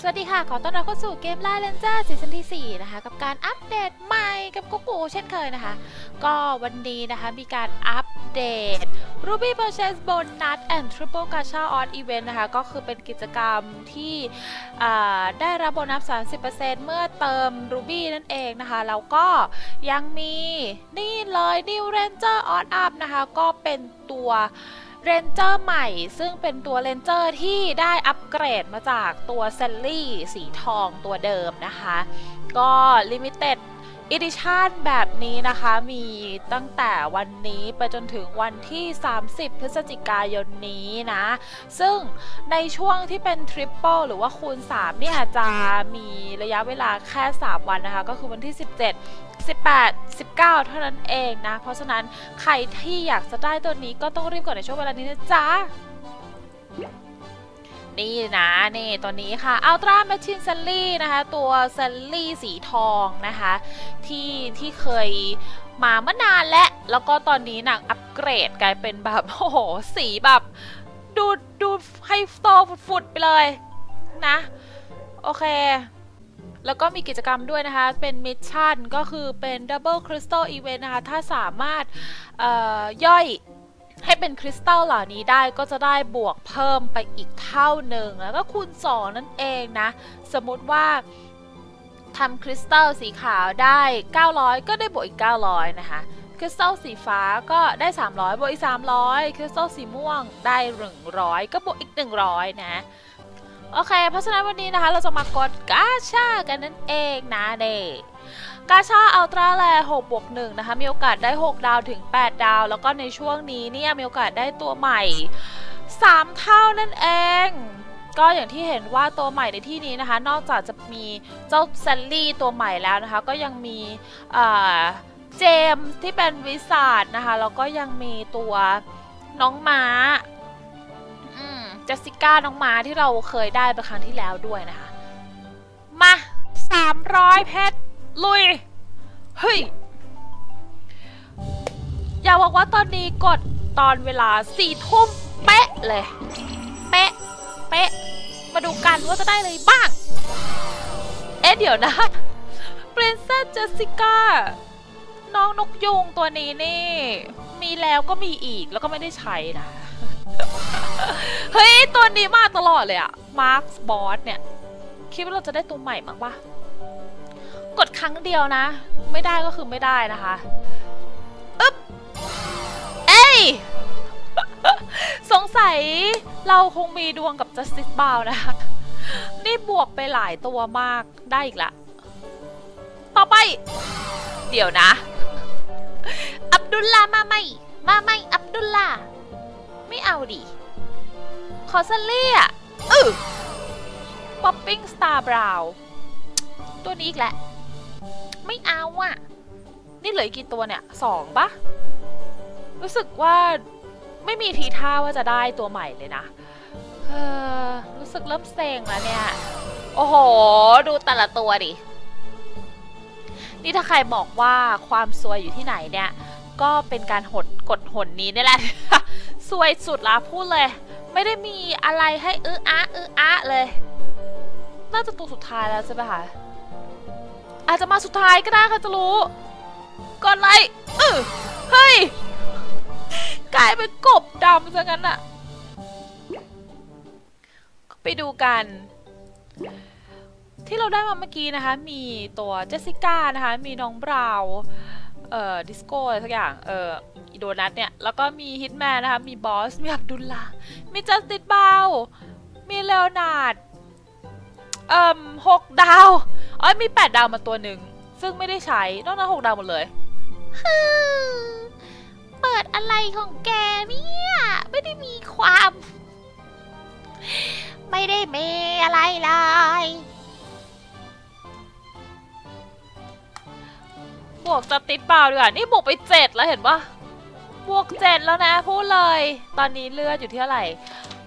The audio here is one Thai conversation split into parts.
สวัสดีค่ะ ขอต้อนรับเข้าสู่เกมล่าเลนเจอร์ซีซั่นที่4นะคะ กับการอัปเดตใหม่กับกุ๊กกูเช่นเคยนะคะ ก็วันนี้นะคะมีการอัปเดต Ruby Purchase Bonus and Triple Gacha on Event นะคะ ก็คือเป็นกิจกรรมที่ได้รับโบนัส 30%เมื่อเติม Ruby นั่นเองนะคะ แล้วก็ยังมีนี่เลย New Ranger on Up นะคะ ก็เป็นตัว เรนเจอร์ใหม่ ซึ่งเป็นตัวเรนเจอร์ที่ได้อัปเกรดมาจากตัวเซลลี่สีทองตัวเดิมนะคะ ก็ลิมิเต็ดอีดิชันแบบนี้นะคะมีตั้งแต่วันนี้ไปจนถึงวันที่ 30 พฤศจิกายนนี้นะ ซึ่งในช่วงที่เป็นทริปเปิลหรือว่าคูณ 3 เนี่ยจะมีระยะเวลาแค่ 3 วันนะคะ ก็คือวันที่ 17 18 19 เท่านั้นเองนะ เพราะฉะนั้นใครที่อยากจะได้ตัวนี้ก็ต้องรีบก่อนในช่วงเวลานี้นะจ๊ะนี่นะนี่ตัวนี้ค่ะ Ultra Machine Sally นะคะตัว Sally สีทองนะคะที่ที่เคยมาเมื่อนานและ แล้วก็ตอนนี้หนังอัปเกรดกลายเป็นแบบโอ้โหสีแบบดูดูให้โตฟุดๆไปเลยนะ โอเค แล้วก็มีกิจกรรมด้วยนะคะ เป็นมิชชั่นก็คือเป็น Double Crystal Event นะคะ ถ้าสามารถย่อยให้เป็นคริสตัลเหล่านี้ได้ก็จะได้บวกเพิ่มไปอีกเท่าหนึ่ง แล้วก็คูณ 2 นั่นเองนะ สมมติว่าทำคริสตัลสีขาวได้ 900 ก็ได้บวกอีก 900 นะคะคริสตัลสีฟ้าก็ได้ 300 บวกอีก 300 คริสตัลสีม่วงได้ 100 ก็บวกอีก 100 นะ โอเค เพราะฉะนั้นวันนี้นะคะเราจะมากดกาชากันนั่นเองนะเด็กกาชาอัลตราแล6บวก1นะคะ มีโอกาสได้ 6 ดาวถึง 8 ดาว แล้วก็ในช่วงนี้เนี่ยมีโอกาสได้ตัวใหม่ 3 เท่านั่นเอง ก็อย่างที่เห็นว่าตัวใหม่ในที่นี้นะคะ นอกจากจะมีเจ้าแซลลี่ตัวใหม่แล้วนะคะ ก็ยังมีเจมที่เป็นวิสาดนะคะ แล้วก็ยังมีตัวน้องม้า เจสสิก้าน้องมาที่เราเคยได้ไปครั้งที่แล้วด้วยนะคะ มาสามร้อยเพชร ลุย เฮ้ย อย่าบอกว่าตอนนี้กดตอนเวลาสี่ทุ่มเป๊ะเลย เป๊ะ เป๊ะ มาดูกันว่าจะได้เลยบ้าง เอ๊ะเดี๋ยวนะ Princess Jessica น้องนกยุงตัวนี้นี่ มีแล้วก็มีอีกแล้วก็ไม่ได้ใช้นะ เฮ้ย ตัวนี้มาตลอดเลยอะมาร์คบอสเนี่ย คิดว่าเราจะได้ตัวใหม่มั้งปะกดครั้งเดียวนะ ไม่ได้ก็คือไม่ได้นะคะอึ๊บ เอ้ย สงสัยเราคงมีดวงกับ Justice b o w นะคะ นี่บวกไปหลายตัวมากได้อีกละ ต่อไป เดี๋ยวนะ อับดุลลามาไหม มาไหมอับดุลลา ไม่เอาดิ ขอซัลลี่อะอือป๊อปปิ้งสตาร์บราวตัวนี้อีกแหละ ไม่เอาอะนี่เหลือกี่ตัวเนี่ยสองปะรู้สึกว่าไม่มีทีท่าว่าจะได้ตัวใหม่เลยนะเออรู้สึกเริ่มเซ็งแล้วเนี่ย โอ้โห ดูแต่ละตัวดิ นี่ถ้าใครบอกว่าความซวยอยู่ที่ไหนเนี่ย ก็เป็นการหดกดหนนี้นี่แหละสวยสุดละพูดเลย ไม่ได้มีอะไรให้อื้ออะอื้ออะเลย น่าจะตัวสุดท้ายแล้วใช่ไหมคะอาจจะมาสุดท้ายก็ได้ค่ะจะรู้กดไลค์เออเฮ้ย กลายเป็นกบดำซะงั้นอะไปดูกัน ที่เราได้มาเมื่อกี้นะคะ มีตัวเจสสิก้านะคะ มีน้องบราว เอ่อ ดิสโก้อะไรสักอย่าง เอ่อ อีโดนัทเนี่ย แล้วก็มีฮิตแมนนะคะ มีบอส มีอับดุลลามีจัสตินบาวมีเลโอนาร์ดเอ่มหกดาวอ๋อมีแปดดาวมาตัวหนึ่ง ซึ่งไม่ได้ใช้ นอกนั้นหกดาวหมดเลย เปิดอะไรของแกเนี่ย ไม่ได้มีความ ไม่ได้มีอะไรเลยบวกสติดเปล่าดีกว่านี่บวกไปเจ็ดแล้วเห็นปะ บวกเจ็ดแล้วนะพูดเลย ตอนนี้เลือดอยู่ที่เท่าไหร่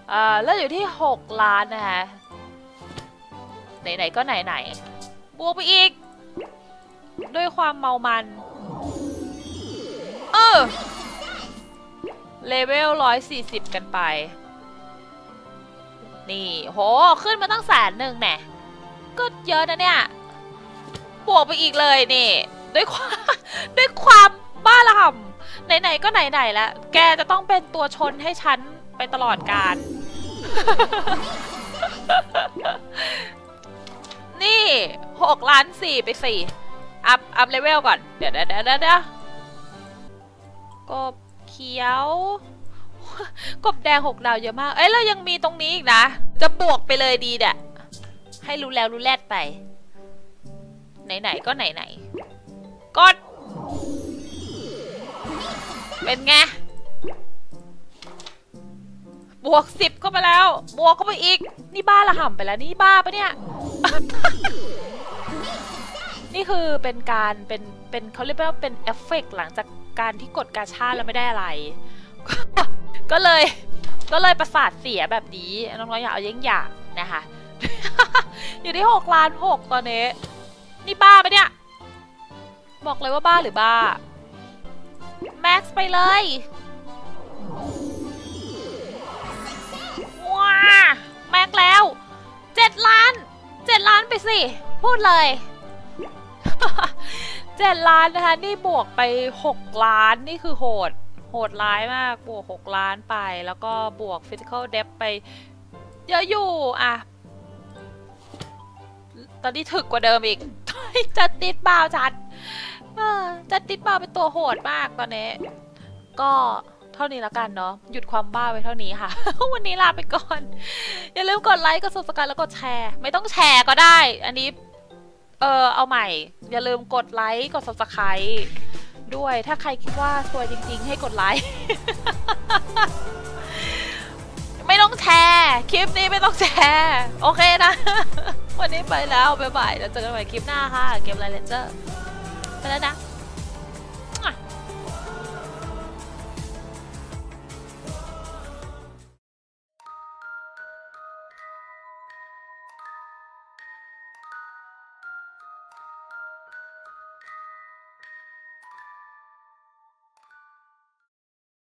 เอ่อเลือดอยู่ที่ 6 ล้านนะคะไหนๆก็ไหนๆบวกไปอีก ด้วยความเมามันเออเลเวล140 กันไป นี่ โห ขึ้นมาตั้งแสนหนึ่งแน่ก็เยอะนะเนี่ย บวกไปอีกเลยนี่ ด้วยความ ด้วยความบ้าระห่ำ ไหนๆก็ไหนๆแล้ว แกจะต้องเป็นตัวชนให้ฉันไปตลอดการ นี่หกล้านสี่ไปสี่อัพ อัพเลเวลก่อนเดี๋ยวเดี๋ยวเดี๋ยวเดี๋ยวกบเขียว กบแดงหกดาวเยอะมาก เอ้ยเรายังมีตรงนี้อีกนะ จะบวกไปเลยดีเด่ะให้รู้แล้วรู้แลดไป ไหนๆก็ไหนๆกด เป็นไง บวกสิบเข้าไปแล้ว บวกเข้าไปอีก นี่บ้าละห่ำไปแล้ว นี่บ้าปะเนี่ย นี่คือเป็นการเป็นเป็นเขาเรียกว่าเป็นเอฟเฟกต์หลังจากการที่กดกาชาแล้วไม่ได้อะไร ก็เลย ก็เลยประสาทเสียแบบนี้ น้องๆอย่าเอาเยี่ยงอย่างนะคะ อยู่ที่หกล้านหกตอนนี้ นี่บ้าปะเนี่ย บอกเลยว่าบ้าหรือบ้า ม็กซ์ไปเลย ว้า แม็กซ์แล้วเจ็ดล้านเจ็ดล้านไปสิ พูดเลยเจ็ดล้านนะคะ นี่บวกไปหกล้านนี่คือโหด โหดร้ายมาก บวกหกล้านไป แล้วก็บวก physical depth ไป เยอะอยู่อะตอนนี้ถึกกว่าเดิมอีกจะติดเบ่าจัด เออจะติดบ่าเป็นตัวโหดมากตอนนี้ ก็เท่านี้แล้วกันเนาะหยุดความบ้าไว้เท่านี้ค่ะ วันนี้ลาไปก่อน อย่าลืมกดไลค์กด subscribe แล้วกดแชร์ ไม่ต้องแชร์ก็ได้ อันนี้ เออเอาใหม่ อย่าลืมกดไลค์กด subscribe ด้วยถ้าใครคิดว่าสวยจริง ๆ ให้กดไลค์ไม่ต้องแชร์คลิปนี้ไม่ต้องแชร์โอเคนะ วันนี้ไปแล้วบ๊ายบายแล้วเจอกันใหม่คลิปหน้าค่ะ เกมไลเลนเจอร์ ไปแล้วนะ